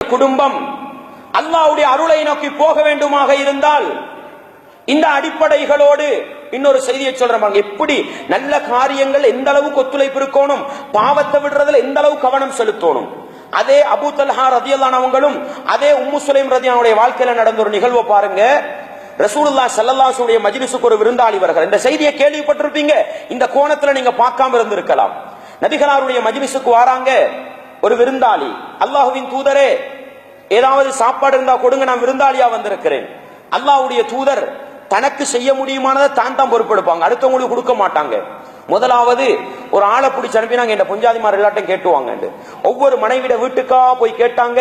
குடும்பம் அல்லாவுடைய அருளை நோக்கி போக வேண்டுமாக இருந்தால் இந்த அடிப்படைகளோடு இன்னொரு செய்தியை சொல்றாங்க எப்படி நல்ல காரியங்கள் எந்த அளவுக்கு ஒத்துழைப்பு இருக்கணும் பாவத்தை விடுறதுல எந்த அளவு கவனம் செலுத்தணும். அதே அபு தல்ஹா ரதியல்லானவங்களும் அதே உம்மு சுலைம் ரதியானுடைய வாழ்க்கையில நடந்த ஒரு நிகழ்வை பாருங்க. ரசூலுல்லா சல்லல்லாசுடைய மஜிலிசுக்கு ஒரு விருந்தாளி வருகிறார். இந்த செய்தியை கேள்விப்பட்டிருப்பீங்க. இந்த கோணத்துல நீங்க பார்க்காம இருந்திருக்கலாம். நபிகளாருடைய மஜிலிசுக்கு வராங்க. ஒரு விருந்தாளி. அல்லாஹுவின் தூதரே ஏதாவது சாப்பாடு இருந்தா கொடுங்க நான் விருந்தாளியா வந்திருக்கிறேன். அல்லாஹுடைய தூதர் தனக்கு செய்ய முடியுமானதை தான் தான் பொறுப்பெடுப்பாங்க. அடுத்தவங்களுக்கு கொடுக்க மாட்டாங்க. முதலாவது ஒரு ஆளை பிடிச்சி அனுப்பினாங்க இந்த பொஞ்சாதிமார் எல்லாட்டும் கேட்டுவாங்க ஒவ்வொரு மனைவிட வீட்டுக்கா போய் கேட்டாங்க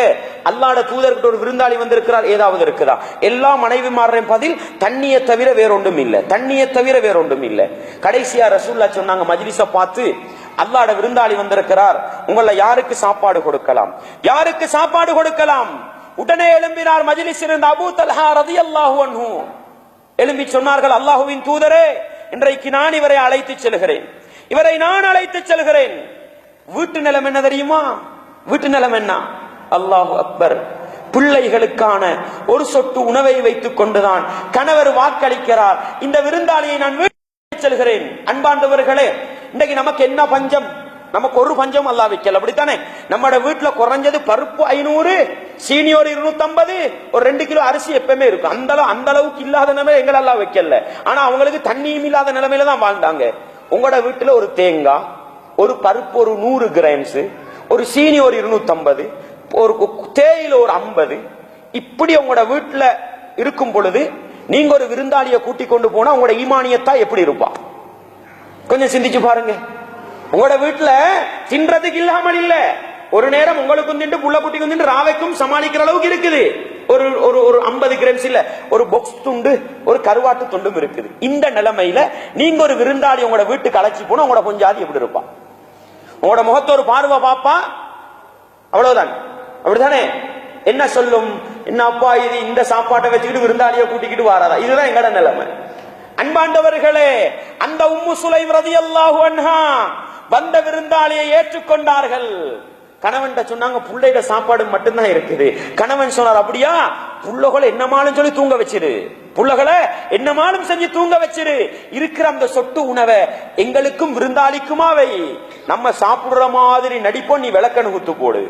அல்லாட தூதர்கிட்ட ஒரு விருந்தாளி வந்திருக்கிறார் ஏதாவது இருக்குதா? எல்லா மனைவிமாரின் பதில் தண்ணியை தவிர வேறொன்றும் இல்லை. தண்ணியை தவிர வேறொன்றும் இல்லை. கடைசியா ரசூல்லா சொன்னாங்க மஜ்லிஸ பார்த்து அல்லாட விருந்தாளி வந்திருக்கிறார். உங்களை யாருக்கு சாப்பாடு கொடுக்கலாம்? யாருக்கு சாப்பாடு கொடுக்கலாம்? உடனே எழும்பினார் மஜிலிஸ் இருந்த அபு தல்ஹா ரதி அல்லாஹு எழும்பி சொன்னார்கள் அல்லாஹுவின் தூதரே இன்றைக்கு நான் இவரை அழைத்து செல்கிறேன். இவரை நான் அழைத்து செல்கிறேன். வீட்டு நிலம் என்ன தெரியுமா? வீட்டு நிலம் என்ன? அல்லாஹு அக்பர். பிள்ளைகளுக்கான ஒரு சொட்டு உணவை வைத்துக் கொண்டுதான் கணவர் வாக்களிக்கிறார். இந்த விருந்தாளியை நான் செல்கிறேன். அன்பாண்டவர்களே இன்னைக்கு நமக்கு என்ன பஞ்சம்? நமக்கு ஒரு பஞ்சம் அல்லா வைக்கல. அப்படித்தானே? நம்மட வீட்டுல குறைஞ்சது பருப்பு ஐநூறு சீனியோர் இருநூத்தி ஒரு ரெண்டு கிலோ அரிசி எப்பவுமே இருக்கும். அந்த அளவு அந்த அளவுக்கு இல்லாத நிலைமை எங்களை எல்லாம் வைக்கல. ஆனா அவங்களுக்கு தண்ணியும் இல்லாத நிலைமையில தான் வாழ்ந்தாங்க. உங்களோட வீட்டுல ஒரு தேங்காய் ஒரு பருப்பு ஒரு நூறு கிராம்ஸ் ஒரு சீனி ஒரு இருநூத்தி ஒரு கு- தேயில ஒரு ஐம்பது. இப்படி உங்களோட வீட்டுல இருக்கும் பொழுது நீங்க ஒரு விருந்தாளியை கூட்டி கொண்டு போனா உங்களோட ஈமானியத்தா எப்படி இருப்பான் கொஞ்சம் சிந்திச்சு பாருங்க. உங்களோட வீட்டுல தின்றதுக்கு இல்லாமல் இல்ல. ஒரு நேரம் உங்களுக்கும் திண்டு புள்ள குட்டிக்கும் திண்டு ராவைக்கும் சமாளிக்கிற அளவுக்கு இருக்குது. ஒரு ஒரு ஒரு ஐம்பது கிராம்ஸ் இல்ல ஒரு பொக்ஸ் துண்டு ஒரு கருவாட்டு துண்டும் இருக்குது. இந்த நிலைமையில நீங்க ஒரு விருந்தாளி உங்களோட வீட்டுக்கு அழைச்சி போனா உங்களோட கொஞ்சாதி எப்படி இருப்பான் உங்களோட முகத்தை ஒரு பார்வை பாப்பா அவ்வளவுதான். அப்படிதானே என்ன சொல்லும்? என்ன அப்பா இது இந்த சாப்பாட்டை வச்சுக்கிட்டு விருந்தாளியை கூட்டிக்கிட்டு வராதா? இதுதான் எங்கட நிலைமை. அன்பாண்டவர்களே அந்த உம்மு சுலைம் ரதியல்லாஹு அன்ஹா வந்த விருந்தாளியை ஏற்றுக்கொண்டார்கள். கணவன் சொன்னாங்க புள்ளையிட சாப்பாடு மட்டும்தான் இருக்குது. கணவன் சொன்னார் அப்படியா? புள்ளகளை என்னமாலும் சொல்லி தூங்க வச்சிரு. புள்ளகளை என்னமாலும் செஞ்சு தூங்க வச்சிரு. இருக்கிற அந்த சொட்டு உணவை எங்களுக்கும் விருந்தாளிக்குமாவை. நம்ம சாப்பிடுற மாதிரி நடிப்போம் நீ விளக்கணு குத்து போடு.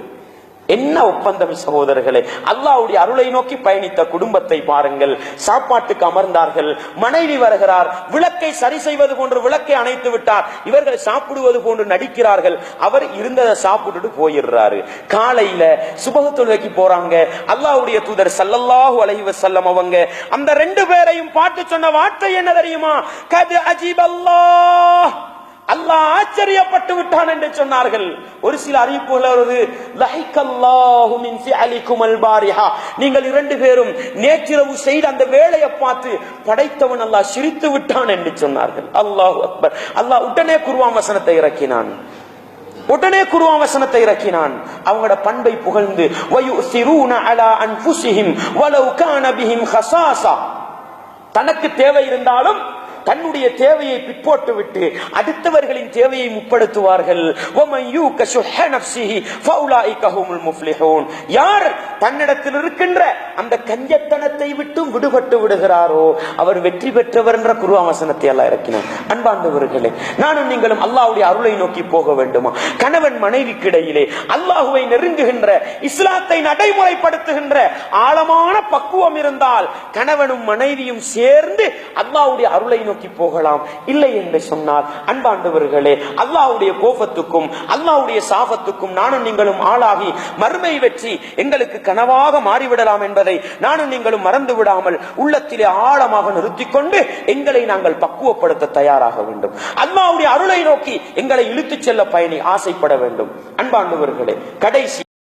என்ன ஒப்பந்தம் சகோதரர்களே? அல்லாஹ்வுடைய அருளை நோக்கி பயணித்த குடும்பத்தை பாருங்கள். சாப்பாட்டுக்கு அமர்ந்தார்கள். மனைவி வருகிறார். விளக்கை சரி செய்வது போன்று விளக்கை அணைத்து விட்டார். இவர்கள் சாப்பிடுவது போன்று நடிக்கிறார்கள். அவர் இருந்ததை சாப்பிட்டுட்டு போயிடுறாரு. காலையில சுபக தொழுகைக்கு போறாங்க. அல்லாவுடைய தூதர் சல்லல்லாஹு அலைவ செல்லம் அவங்க அந்த ரெண்டு பேரையும் பாட்டு சொன்ன வார்த்தை என்ன தெரியுமா? கது அஜிபல்லாஹ். அல்லாஹ் ஆச்சரியப்பட்டு விட்டான் என்று சொன்னார்கள். ஒரு சில அறிவிப்புகள் வருது. லஹிக்கல்லாஹு மின் ஃபிஅலிக்கும் அல்பாரிஹா நீங்கள் இரண்டு பேரும் நேற்றிரவு செய்த அந்த வேலையை பார்த்து படைத்தவன் அல்லாஹ் சிரித்து விட்டான் என்று சொன்னார்கள். அல்லாஹ் அக்பர். அல்லாஹ் உடனே குர்வான் வசனத்தை இறக்கினான். உடனே குர்ஆன் வசனத்தை இறக்கினான். அவங்களோட பண்பை புகழ்ந்து வயுசிரூன அலா அன்ஃபுஸிஹிம் வலவ் கான பிஹிம் தனக்கு தேவை இருந்தாலும் தன்னுடைய தேவையை பிற்போட்டு விட்டு அடுத்தவர்களின் தேவையை முற்படுத்துவார்கள். யார் தன்னிடத்தில் இருக்கின்ற அந்த கஞ்சத்தனத்தை விட்டும் விடுபட்டு விடுகிறாரோ அவர் வெற்றி பெற்றவர் என்ற குருவாமசனத்தை எல்லாம் இறக்கினார். அன்பாண்டவர்களே நானும் நீங்களும் அல்லாவுடைய அருளை நோக்கி போக வேண்டுமா? கணவன் மனைவிக்கு இடையிலே அல்லாஹுவை நெருங்குகின்ற இஸ்லாத்தை நடைமுறைப்படுத்துகின்ற ஆழமான பக்குவம் இருந்தால் கணவனும் மனைவியும் சேர்ந்து அல்லாவுடைய அருளை நோக்கி நோக்கி போகலாம். இல்லை என்று சொன்னால் அன்பாண்டவர்களே அல்லாவுடைய கோபத்துக்கும் அல்லாவுடைய சாபத்துக்கும் நானும் நீங்களும் ஆளாகி மறுமை வெற்றி எங்களுக்கு கனவாக மாறிவிடலாம் என்பதை நானும் நீங்களும் மறந்து விடாமல் உள்ளத்திலே ஆழமாக நிறுத்திக் கொண்டு எங்களை நாங்கள் பக்குவப்படுத்த தயாராக வேண்டும். அல்லாவுடைய அருளை நோக்கி எங்களை இழுத்துச் செல்ல பயணி ஆசைப்பட வேண்டும். அன்பாண்டவர்களே கடைசி